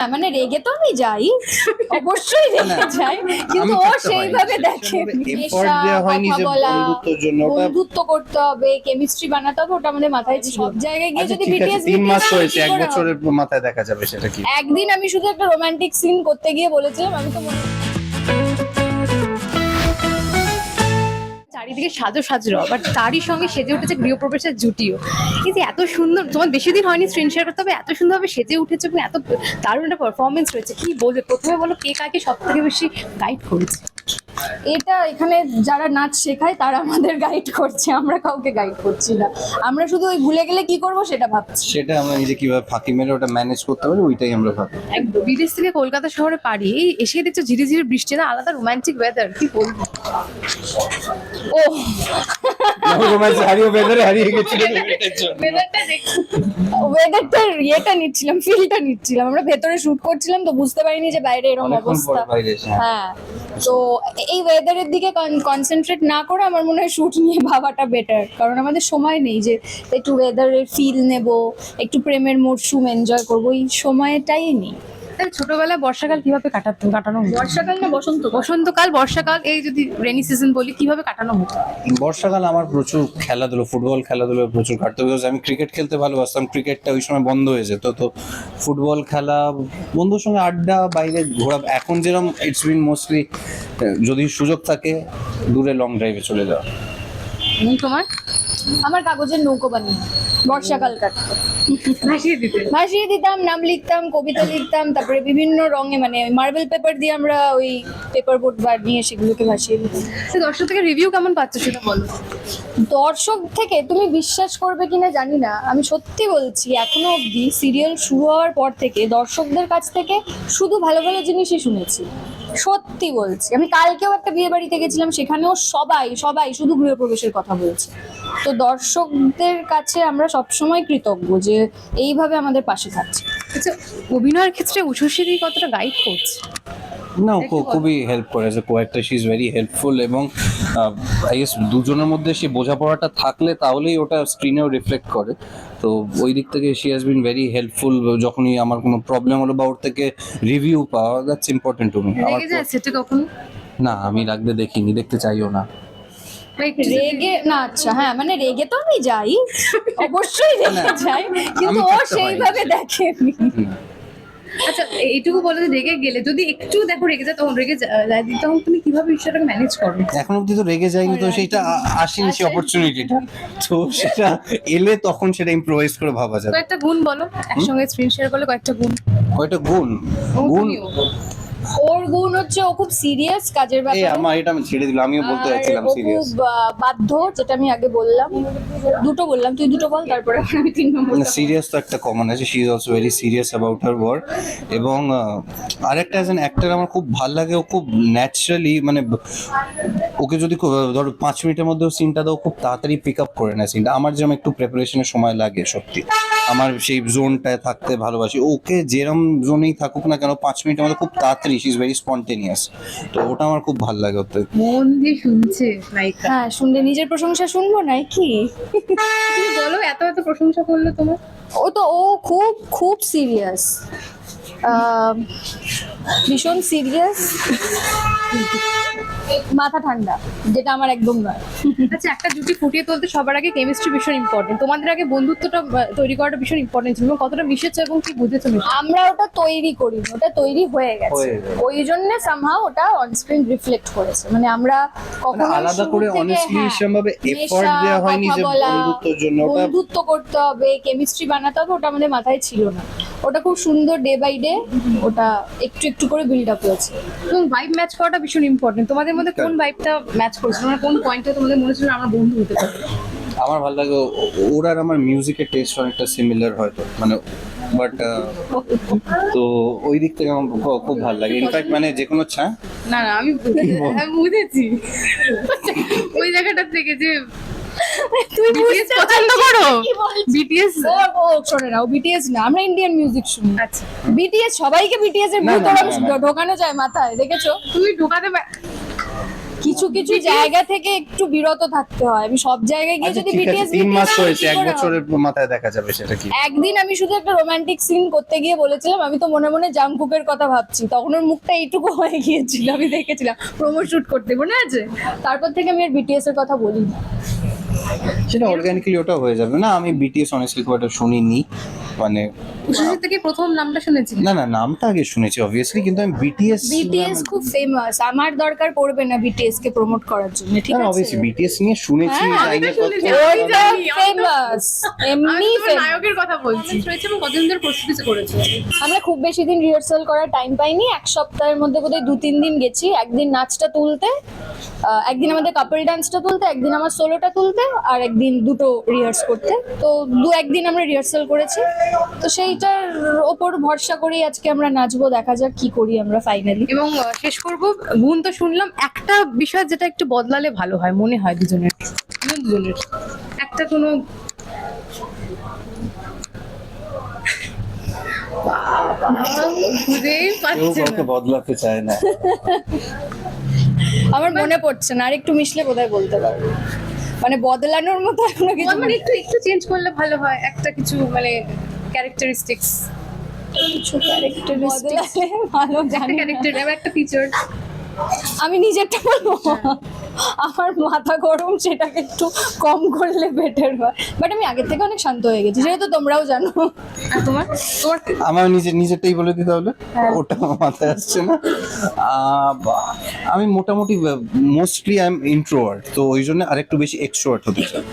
হ্যাঁ, মানে রেগে তো আমি যাই। অবশ্যই রেগে যাই কিন্তু ও সেইভাবে দেখে বন্ধুত্ব করতে হবে কেমিস্ট্রি বানাতে হবে ওটা আমাদের মাথায় সব জায়গায় গিয়ে আচ্ছা যদি বিটিএস তিন মাস হয়েছে এক বছরের মাথায় দেখা যাবে সেটা কি? একদিন আমি শুধু একটা রোমান্টিক সিন করতে গিয়ে বলেছিলাম আমি তো মনে চারিদিকে সাজো সাজো বাট তারই সঙ্গে সেজে উঠেছে গৃহপ্রবেশের জুটিও। কিন্তু এত সুন্দর, তোমার বেশি দিন হয়নি স্ক্রিন শেয়ার করতে হবে, এত সুন্দরভাবে সেজে উঠেছে এবং এত দারুণ একটা পারফরমেন্স রয়েছে। কি বলবে? প্রথমে বলো কে কাকে সব থেকে বেশি গাইড করেছে? এটা এখানে যারা নাচ শেখায় তারা আমাদের গাইড করছে আমরা কাউকে গাইড করছি না। আমরা শুধু ওই ভুলে গেলে কি করব সেটা ভাবছি। সেটা আমরা নিজে কীভাবে ফাঁকি মেরে ওটা ম্যানেজ করতে পারি ওইটাই আমরা ভাবি একদম বিদেশ থেকে কলকাতা শহরে পাড়ি এই এসে দেখছ ঝিরি ঝিরি বৃষ্টি না আলাদা রোমান্টিক ওয়েদার কি বলব? ও রোম্যান্স হারিয়ে বেঁধে হারিয়ে গেছিল ওয়েদারটা দেখছ ইয়েটা নিচ্ছিলাম ফিলটা নিচ্ছিলাম। আমরা ভেতরে শুট করছিলাম তো বুঝতে পারিনি যে বাইরে এরকম অবস্থা। হ্যাঁ। হ্যাঁ তো এই ওয়েদারের দিকে কনসেন্ট্রেট না করে আমার মনে হয় শুট নিয়ে ভাবাটা বেটার কারণ আমাদের সময় নেই যে একটু ওয়েদারের ফিল নেব একটু প্রেমের মরশুম এনজয় করব এই সময়টাই নেই। তাহলে ছোটবেলা বর্ষাকাল কীভাবে কাটাতো কাটানো হতো? বর্ষাকাল না বসন্ত বসন্তকাল বর্ষাকাল এই যদি রেনি সিজন বলি কীভাবে কাটানো হতো? বর্ষাকাল আমার প্রচুর খেলাধুলো ফুটবল খেলাধুলো প্রচুর কাটতো বিকজ আমি ক্রিকেট খেলতে ভালোবাসতাম ক্রিকেটটা ওই সময় বন্ধ হয়ে যেত। তো ফুটবল খেলা বন্ধুর সঙ্গে আড্ডা বাইরে ঘোরা এখন যেরকম ইটস বিন মোস্টলি যদি সুযোগ থাকে দূরে লং ড্রাইভে চলে যাওয়া। এবং তোমার? আমার কাগজের নৌকো বানিয়ে। বর্ষাকাল কাটতো। ভাসিয়ে দিতাম নাম লিখতাম কবিতা লিখতাম তারপরে বিভিন্ন রঙে মানে মার্বেল পেপার দিয়ে আমরা ওই পেপার বোর্ড বানিয়ে সেগুলোকে ভাসিয়ে দিতাম। দর্শক থেকে রিভিউ কেমন পাচ্ছ সেটা বলো। দর্শক থেকে তুমি বিশ্বাস করবে কিনা জানি না। আমি সত্যি বলছি এখনও অবধি সিরিয়াল শুরু হওয়ার পর থেকে দর্শকদের কাছ থেকে শুধু ভালো ভালো জিনিসই শুনেছি। সত্যি বলছি। আমি কালকেও একটা বিয়ে বাড়িতে গেছিলাম, সেখানেও সবাই সবাই শুধু গৃহপ্রবেশের কথা বলছে। তো দর্শকদের কাছে আমরা সবসময় কৃতজ্ঞ যে এইভাবে আমাদের পাশে থাকছে। আচ্ছা অভিনয়ের ক্ষেত্রে উষশ্রী কতটা গাইড করছে। না ও খুবই হেল্প করেছে কয়েকটা শি ইজ ভেরি হেল্পফুল এবং আই গেস দুজনের মধ্যে সে বোঝাপড়াটা থাকলে তাহলেই ওটা স্ক্রিনেও রিফ্লেক্ট করে। তো ওই দিক থেকে she has been very helpful যখনই আমার কোনো প্রবলেম হলো বা ওর থেকে রিভিউ পাওয়া দ্যাটস ইম্পর্টেন্ট টু মি আমার সেটা কখনো? না আমি রাখতে দেখিনি দেখতে চাইও না। রেগে না আচ্ছা হ্যাঁ মানে রেগে তো আমি যাই। অবশ্যই রেগে যাই কিন্তু ও সেইভাবে দেখে হুম। আচ্ছা এইটুকু বলে যে রেগে গেলে যদি একটু দেখো রেগে যায় তখন রেগে যায় তখন তুমি কীভাবে বিষয়টাকে ম্যানেজ করো এখন অব্দি তো রেগে যায়নি তো সেটা আসেনি সেই অপরচুনিটিটা তো সেটা এলে তখন সেটা ইম্প্রোভাইজ করে ভাবা যাবে। কয়েকটা গুণ বলো একসঙ্গে স্ক্রিন শেয়ার করলে কয়েকটা গুণ। কয়েকটা গুণ। গুণ। ওর গুণ হচ্ছে ও খুব সিরিয়াস কাজের এই আমার এটা আমি ছেড়ে দিলাম আমিও বলতে যাচ্ছিলাম সিরিয়াস খুব বাধ্য যেটা আমি আগে বললাম। দুটো বললাম তুই দুটো বল তারপরে আমি তিন নম্বর সিরিয়াস তো একটা কমন আছে she is also very serious about her work এবং আরেকটা অ্যাজ অ্যান অ্যাক্টর আমার খুব ভালো লাগে ও খুব ন্যাচারালি মানে ওকে যদি ধরো পাঁচ মিনিটের মধ্যে সিনটা দাও খুব তাড়াতাড়ি পিক আপ করে নেয় সিনটা আমার যেমন একটু প্রিপারেশনের সময় লাগে সত্যি। আমার সেই জোনটায় থাকতে ভালোবাসি। ওকে যেরম জোনেই থাকুক না কেন পাঁচ মিনিটের মধ্যে খুব তাড়াতাড়ি শি ইজ ভেরি স্পন্টেনিয়াস তো ওটা আমার খুব ভালো লাগে ওতে। মন দিয়ে শুনছে নায়িকা হ্যাঁ শুনলে নিজের প্রশংসা শুনব নাই কি তুমি বলো এত এত প্রশংসা করল তোমার? ও তো ও খুব খুব সিরিয়াস ভীষণ সিরিয়াস মাথা ঠান্ডা যেটা আমার একদম নয়। আচ্ছা একটা জুটি ফুটিয়ে তুলতে সবার আগে কেমিস্ট্রি ভীষণ ইম্পর্টেন্ট তোমাদের আগে বন্ধুত্বটা তৈরি করাটা ভীষণ ইম্পর্টেন্ট ছিল কতটা মিশেছো এবং কি বুঝেছ মিশে আমরা ওটা তৈরি করিনি ওটা তৈরি হয়ে গেছে। ওই জন্য সামহাও ওটা অন স্ক্রিন রিফ্লেক্ট করেছে। মানে আমরা কখনো মানে আলাদা করে অনেস্টলি সেভাবে এফোর্ট দেওয়া হয়নি যে বন্ধুত্বের জন্য বন্ধুত্ব করতে হবে কেমিস্ট্রি বানাতে হবে ওটা আমাদের মাথায় ছিল না। ওটা খুব সুন্দর ডে বাই ডে ওটা একটু একটু করে বিল্ড আপ হয়েছে। এবং ভাইব ম্যাচ করাটা ভীষণ ইম্পর্টেন্ট তোমাদের মধ্যে কোন ভাইবটা ম্যাচ করেছিল মানে কোন পয়েন্টে তোমাদের মনে ছিল আমরা বন্ধু হতে পারি? আমার ভালো লাগে ওর আর আমার মিউজিকের টেস্ট অনেকটা সিমিলার হয়তো মানে বাট তো ওই দিক থেকে আমার খুব ভালো লাগে। ইনফ্যাক্ট মানে যে কোনো ছা না না আমি বুঝেছি। ওই জায়গাটা থেকে যে তুই BTS পছন্দ করো? বিটিএস ও শোনে না বিটিএস না আমরা ইন্ডিয়ান মিউজিক শুনি। আচ্ছা। বিটিএস সবাইকে বিটিএস এর না, ভূত না, ওরম না, না। ঢোকানো যায় মাথায় দেখেছ? তুমি ঢোকাতে কিছু কিছু জায়গা থেকে একটু বিরত থাকতে হয়। আমি সব জায়গায় গিয়ে আচ্ছা যদি বিটিএস তিন মাস হয়েছে এক বছরের মাথায় দেখা যাবে সেটা কি? একদিন আমি শুধু একটা রোমান্টিক সিন করতে গিয়ে বলেছিলাম আমি তো মনে মনে জাংকুকের কথা ভাবছি। তখন ওর মুখটা এইটুকু হয়ে গিয়েছিল আমি দেখেছিলাম। প্রোমো শুট করতে মনে আছে? তারপর থেকে আমি আর বিটিএস এর কথা বলি সেটা অর্গানিক্যালি ওটা হয়ে যাবে। না আমি বিটিএস অনেস্টলি খুব একটা শুনিনি। মানে থেকে প্রথম নামটা শুনেছি। না না নামটা আগে শুনেছি অবভিয়াসলি কিন্তু আমি বিটিএস বিটিএস খুব ফেমাস আমার দরকার পড়বে না বিটিএস কে প্রমোট করার জন্য ঠিক আছে? অবভিয়াসলি বিটিএস নিয়ে শুনেছি হ্যাঁ, জানি ওইটা ফেমাস এমনি নায়কের কথা বলছি। রয়েছে এবং কতদিন ধরে প্রস্তুতি করেছে? আমরা খুব বেশি দিন রিহার্সাল করার টাইম পাইনি। এক সপ্তাহের মধ্যে বোধহয় দু তিন দিন গেছি। একদিন নাচটা তুলতে একদিন আমাদের কাপল ডান্সটা তুলতে একদিন আমার সোলোটা তুলতে আর একদিন দুটো রিহার্স করতে। তো দু একদিন আমরা রিহার্সাল করেছি। তো সেইটার ওপর ভরসা করেই আজকে আমরা নাচবো দেখা যাক কি করি আমরা ফাইনালি এবং শেষ করব। গুণ তো শুনলাম একটা বিষয় যেটা একটু বদলালে ভালো হয় মনে হয় দুজনের। দুজনের। একটা কোনো বুঝেই কেউ কাউকে বদলাতে চায় না। আমার মনে পড়ছে না আর একটু মিশলে বোধহয় বলতে পারব। মানে বদলানোর মতো এখনও কিছু মানে একটু একটু চেঞ্জ করলে ভালো হয় একটা কিছু মানে ক্যারেক্টারিস্টিক্স কিছু ক্যারেক্টারিস্টিক ভালো একটা জানি না। ক্যারেক্টার একটা ফিচার আমি নিজেরটা বলব? আমার মাথা গরম সেটাকে একটু কম করলে বেটার হয়। বাট আমি আগের থেকে অনেক শান্ত হয়ে গেছি যেহেতু তোমরাও জানো। আর তোমার? তোমার আমার নিজের নিজেরটাই বলে দিতে হবে হ্যাঁ। ওটা মাথায় আসছে না। আহ, বা- আমি মোটামুটি মোস্টলি আই এম ইন্ট্রোয়ার্ড তো ওই জন্য আরেকটু বেশি এক্সট্রোয়ার্ট হতে চাই।